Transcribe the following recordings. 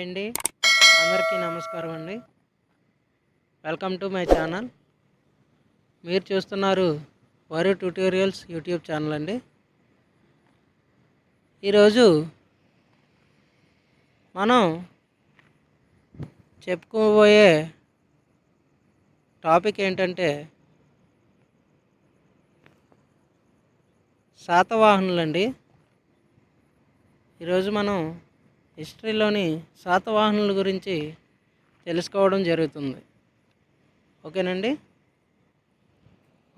Hi అండి. అందరికీ నమస్కారం అండి. వెల్కమ్ టు మై ఛానల్ మీరు చూస్తున్నారు వరి ట్యూటోరియల్స్ యూట్యూబ్ ఛానల్ అండి. ఈరోజు మనం చెప్పుకోబోయే టాపిక్ ఏంటంటే శాతవాహనులండి. ఈరోజు మనం హిస్టరీలోని శాతవాహనుల గురించి తెలుసుకోవడం జరుగుతుంది. ఓకేనండి?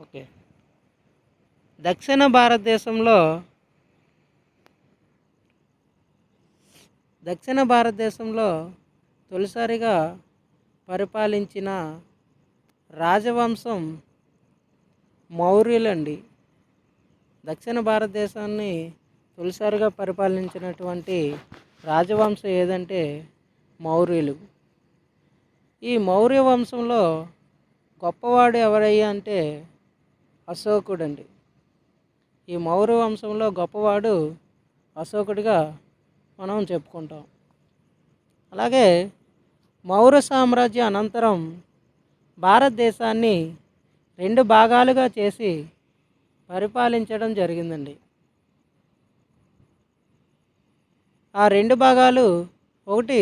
ఓకే. దక్షిణ భారతదేశంలో దక్షిణ భారతదేశంలో తొలిసారిగా పరిపాలించిన రాజవంశం మౌర్యులండి. దక్షిణ భారతదేశాన్ని తొలిసారిగా పరిపాలించినటువంటి రాజవంశం ఏదంటే మౌర్యులు. ఈ మౌర్య వంశంలో గొప్పవాడు ఎవరయ్యా అంటే అశోకుడు అండి ఈ మౌర్య వంశంలో గొప్పవాడు అశోకుడిగా మనం చెప్పుకుంటాం. అలాగే మౌర్య సామ్రాజ్య అనంతరం భారతదేశాన్ని రెండు భాగాలుగా చేసి పరిపాలించడం జరిగిందండి. ఆ రెండు భాగాలు ఒకటి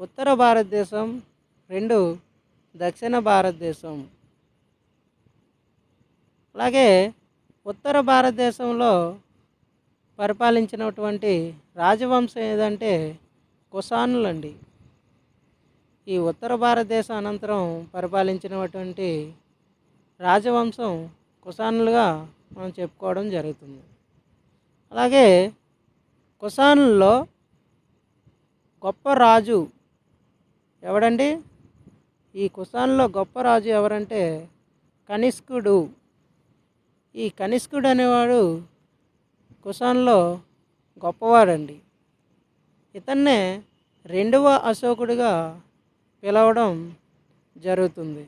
ఉత్తర భారతదేశం రెండు దక్షిణ భారతదేశం. అలాగే ఉత్తర భారతదేశంలో పరిపాలించినటువంటి రాజవంశం ఏదంటే కుషానులండి ఈ ఉత్తర భారతదేశం అనంతరం పరిపాలించినటువంటి రాజవంశం కుషానులుగా మనం చెప్పుకోవడం జరుగుతుంది. అలాగే కుషాన్లో గొప్ప రాజు ఎవడండి? ఈ కుషాన్లో గొప్ప రాజు ఎవరంటే కనిష్కుడు. ఈ కనిష్కుడు అనేవాడు కుషాన్లో గొప్పవాడండి. ఇతన్నే రెండవ అశోకుడిగా పిలవడం జరుగుతుంది.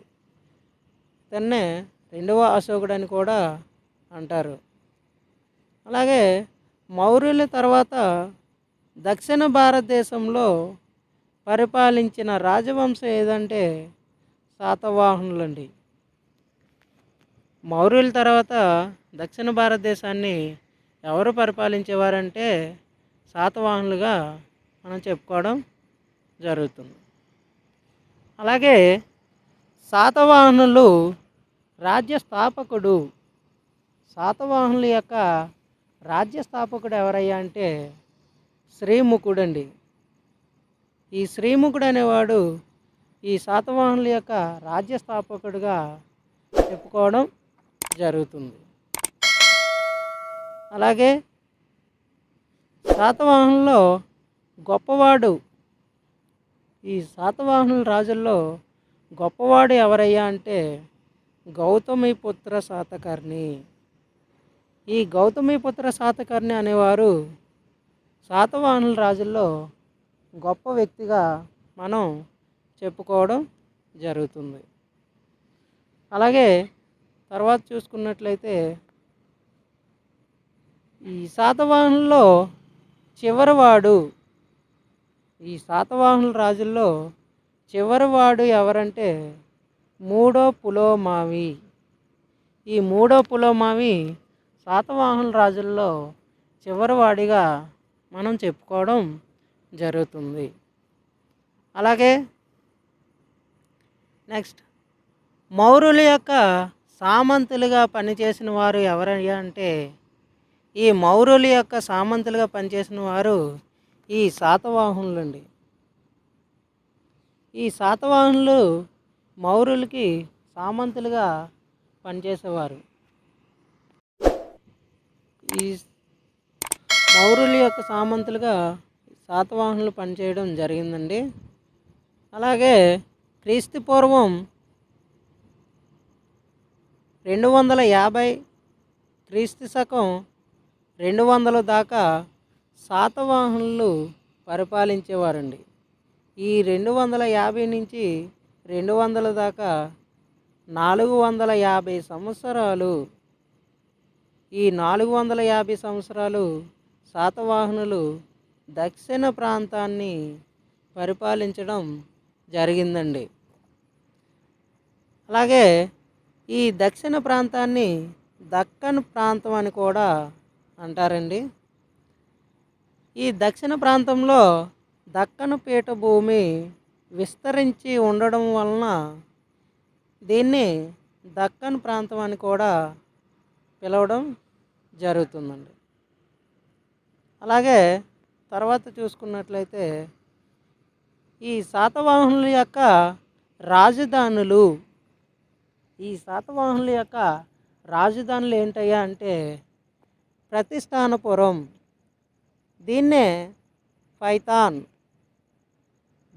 ఇతన్నే రెండవ అశోకుడు అని కూడా అంటారు. అలాగే మౌర్యుల తర్వాత దక్షిణ భారతదేశంలో పరిపాలించిన రాజవంశం ఏదంటే శాతవాహనులండి. మౌర్యుల తర్వాత దక్షిణ భారతదేశాన్ని ఎవరు పరిపాలించేవారంటే శాతవాహనులుగా మనం చెప్పుకోవడం జరుగుతుంది. అలాగే శాతవాహనులు రాజ్య స్థాపకుడు శాతవాహనుల యొక్క రాజ్య స్థాపకుడు ఎవరయ్యా అంటే శ్రీముఖుడు అండి ఈ శ్రీముఖుడు అనేవాడు ఈ శాతవాహనుల యొక్క రాజ్య స్థాపకుడుగా చెప్పుకోవడం జరుగుతుంది. అలాగే శాతవాహనులో గొప్పవాడు ఈ శాతవాహనుల రాజుల్లో గొప్పవాడు ఎవరయ్యా అంటే గౌతమి పుత్ర శాతకర్ణి. ఈ గౌతమిపుత్ర శాతకర్ణి అనేవారు శాతవాహనుల రాజుల్లో గొప్ప వ్యక్తిగా మనం చెప్పుకోవడం జరుగుతుంది. అలాగే తర్వాత చూసుకున్నట్లయితే ఈ శాతవాహనుల్లో చివరివాడు ఈ శాతవాహనుల రాజుల్లో చివరివాడు ఎవరంటే మూడో పులోమావి. ఈ మూడో పులోమావి శాతవాహనుల రాజుల్లో చివరివాడిగా మనం చెప్పుకోవడం జరుగుతుంది. అలాగే నెక్స్ట్ మౌరుల యొక్క సామంతులుగా పనిచేసిన వారు ఎవరయ్యా అంటే ఈ మౌరుల యొక్క సామంతులుగా పనిచేసిన వారు ఈ శాతవాహనులండి ఈ శాతవాహనులు మౌరులకి సామంతులుగా పనిచేసేవారు. ఈ మౌరుల యొక్క సామంతులుగా శాతవాహనులు పనిచేయడం జరిగిందండి. అలాగే క్రీస్తు పూర్వం రెండు వందల యాభై క్రీస్తు శకం రెండు వందల దాకా శాతవాహనులు పరిపాలించేవారండి. ఈ రెండు వందల యాభై నుంచి రెండు వందల దాకా నాలుగు వందల యాభై సంవత్సరాలు ఈ నాలుగు వందల యాభై సంవత్సరాలు శాతవాహనులు దక్షిణ ప్రాంతాన్ని పరిపాలించడం జరిగిందండి. అలాగే ఈ దక్షిణ ప్రాంతాన్ని దక్కన్ ప్రాంతం అని కూడా అంటారండి. ఈ దక్షిణ ప్రాంతంలో దక్కను పీఠభూమి విస్తరించి ఉండడం వలన దీన్ని దక్కన్ ప్రాంతం అని కూడా పిలవడం జరుగుతుందండి. అలాగే తర్వాత చూసుకున్నట్లయితే ఈ శాతవాహనుల యొక్క రాజధానులు ఈ శాతవాహనుల యొక్క రాజధానులు ఏంటయ్యా అంటే ప్రతిష్టానపురం దీన్నే ఫైతాన్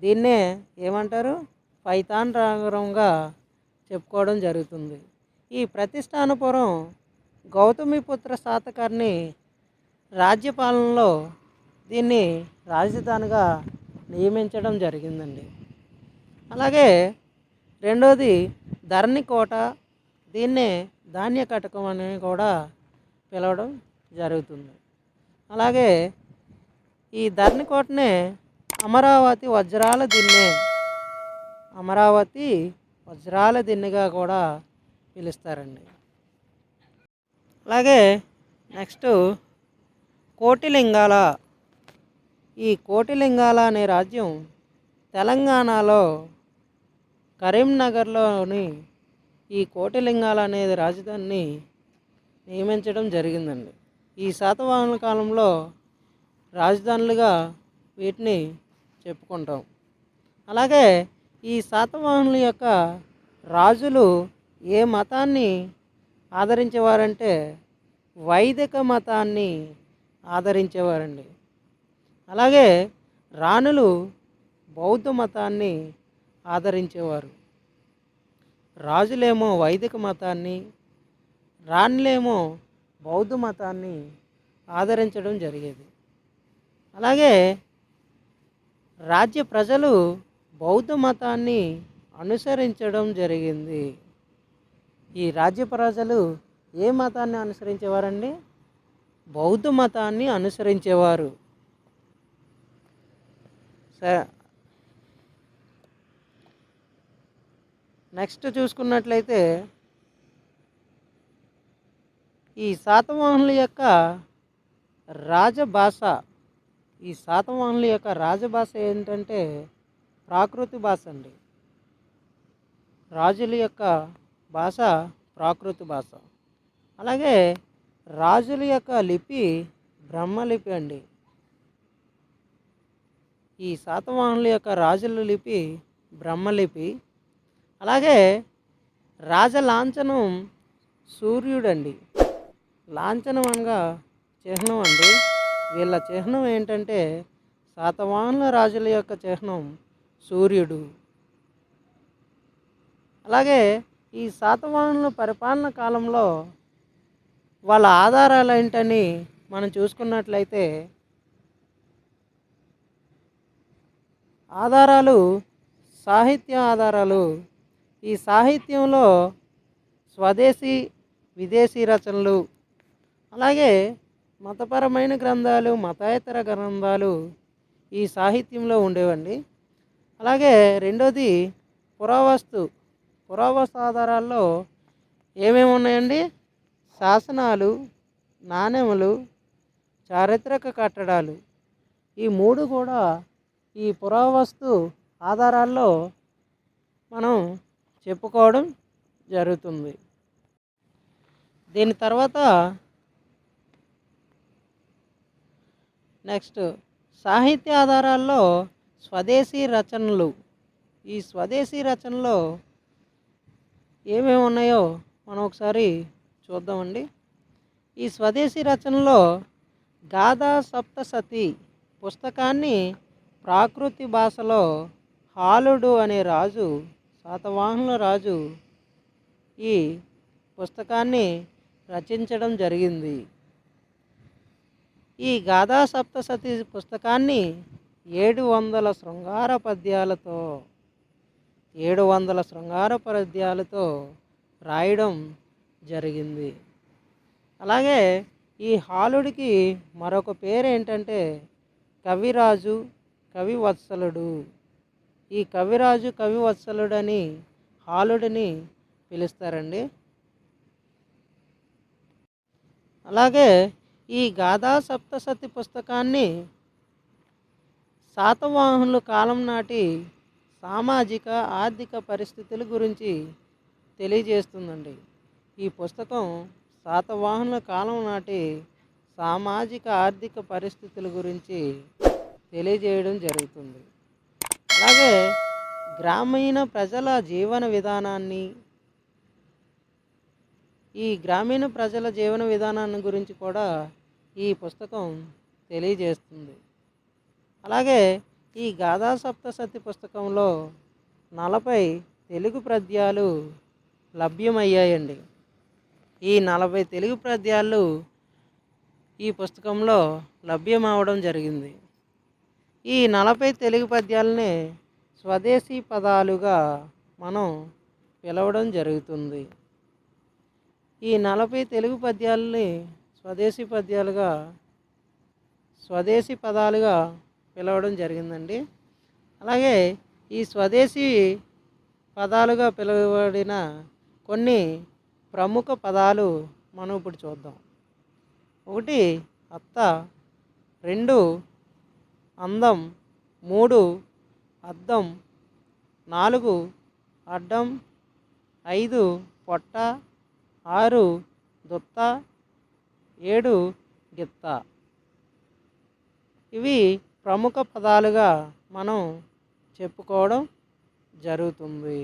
దీన్నే ఏమంటారు? ఫైతాన్ నగరంగా చెప్పుకోవడం జరుగుతుంది. ఈ ప్రతిష్టానపురం గౌతమిపుత్ర శాతకర్ణి రాజ్యపాలనలో దీన్ని రాజధానిగా నియమించడం జరిగిందండి. అలాగే రెండోది ధరణికోట దీన్నే ధాన్య కటకం అని కూడా పిలవడం జరుగుతుంది. అలాగే ఈ ధరణి కోటనే అమరావతి వజ్రాల దిన్నె అమరావతి వజ్రాల దిన్నెగా కూడా పిలుస్తారండి. అలాగే నెక్స్ట్ కోటిలింగాల. ఈ కోటిలింగాల అనే రాజ్యం తెలంగాణలో కరీంనగర్లోని ఈ కోటిలింగాల అనేది రాజధానిని నియమించడం జరిగిందండి. ఈ శాతవాహన కాలంలో రాజధానులుగా వీటిని చెప్పుకుంటాం. అలాగే ఈ శాతవాహనుల యొక్క రాజులు ఏ మతాన్ని ఆదరించేవారంటే వైదిక మతాన్ని ఆదరించేవారండి. అలాగే రాణులు బౌద్ధ మతాన్ని ఆదరించేవారు. రాజులేమో వైదిక మతాన్ని రాణులేమో బౌద్ధ మతాన్ని ఆదరించడం జరిగేది. అలాగే రాజ్య ప్రజలు బౌద్ధ మతాన్ని అనుసరించడం జరిగింది. ఈ రాజ్య ప్రజలు ఏ మతాన్ని అనుసరించేవారండి? బౌద్ధ మతాన్ని అనుసరించేవారు. సరే నెక్స్ట్ చూసుకున్నట్లయితే ఈ శాతవాహనుల యొక్క రాజభాష ఈ శాతవాహనుల యొక్క రాజభాష ఏంటంటే ప్రాకృతి భాష అండి. రాజుల యొక్క భాష ప్రాకృతి భాష. అలాగే రాజుల యొక్క లిపి బ్రహ్మలిపి అండి. ఈ శాతవాహనుల యొక్క రాజుల లిపి బ్రహ్మలిపి. అలాగే రాజలాంఛనం సూర్యుడండి. లాంఛనం అనగా చిహ్నం అండి. వీళ్ళ చిహ్నం ఏంటంటే శాతవాహనుల రాజుల యొక్క చిహ్నం సూర్యుడు. అలాగే ఈ శాతవాహనుల పరిపాలన కాలంలో వాళ్ళ ఆధారాలు ఏంటని మనం చూసుకున్నట్లయితే ఆధారాలు సాహిత్య ఆధారాలు ఈ సాహిత్యంలో స్వదేశీ విదేశీ రచనలు అలాగే మతపరమైన గ్రంథాలు మతేతర గ్రంథాలు ఈ సాహిత్యంలో ఉండేవండి. అలాగే రెండోది పురావస్తు పురావస్తు ఆధారాల్లో ఏమేమి ఉన్నాయండి? శాసనాలు నాణెములు చారిత్రక కట్టడాలు. ఈ మూడు కూడా ఈ పురావస్తు ఆధారాల్లో మనం చెప్పుకోవడం జరుగుతుంది. దీని తర్వాత నెక్స్ట్ సాహిత్య ఆధారాల్లో స్వదేశీ రచనలు. ఈ స్వదేశీ రచనలో ఏమేమి ఉన్నాయో మనం ఒకసారి చూద్దామండి. ఈ స్వదేశీ రచనలో గాథా సప్తసతి పుస్తకాన్ని ప్రాకృతి భాషలో హాలుడు అనే రాజు శాతవాహనుల రాజు ఈ పుస్తకాన్ని రచించడం జరిగింది. ఈ గాథా సప్తసతి పుస్తకాన్ని ఏడు వందల శృంగార పద్యాలతో ఏడు వందల శృంగార పద్యాలతో రాయడం జరిగింది. అలాగే ఈ హాలుడికి మరొక పేరు ఏంటంటే కవిరాజు కవివత్సలుడు. ఈ కవిరాజు కవివత్సలుడని హాలుడిని పిలుస్తారండి. అలాగే ఈ గాథా సప్తసతి పుస్తకాన్ని శాతవాహనుల కాలం నాటి సామాజిక ఆర్థిక పరిస్థితుల గురించి తెలియజేస్తుందండి. ఈ పుస్తకం శాతవాహనుల కాలం నాటి సామాజిక ఆర్థిక పరిస్థితుల గురించి తెలియజేయడం జరుగుతుంది. అలాగే గ్రామీణ ప్రజల జీవన విధానాన్ని ఈ గ్రామీణ ప్రజల జీవన విధానాన్ని గురించి కూడా ఈ పుస్తకం తెలియజేస్తుంది. అలాగే ఈ గాథా సప్తసతి పుస్తకంలో నలభై తెలుగు పద్యాలు లభ్యమయ్యాయండి. ఈ నలభై తెలుగు పద్యాలు ఈ పుస్తకంలో లభ్యమవడం జరిగింది. ఈ నలభై తెలుగు పద్యాలని స్వదేశీ పదాలుగా మనం పిలవడం జరుగుతుంది. ఈ నలభై తెలుగు పద్యాలని స్వదేశీ పద్యాలుగా స్వదేశీ పదాలుగా పిలవడం జరిగిందండి. అలాగే ఈ స్వదేశీ పదాలుగా పిలువబడిన కొన్ని ప్రముఖ పదాలు మనం ఇప్పుడు చూద్దాం. ఒకటి అత్త. రెండు అందం. మూడు అద్దం. నాలుగు అడ్డం. ఐదు పొట్ట. ఆరు దుత్త. ఏడు గిత్త. ఇవి ప్రముఖ పదాలుగా మనం చెప్పుకోవడం జరుగుతుంది.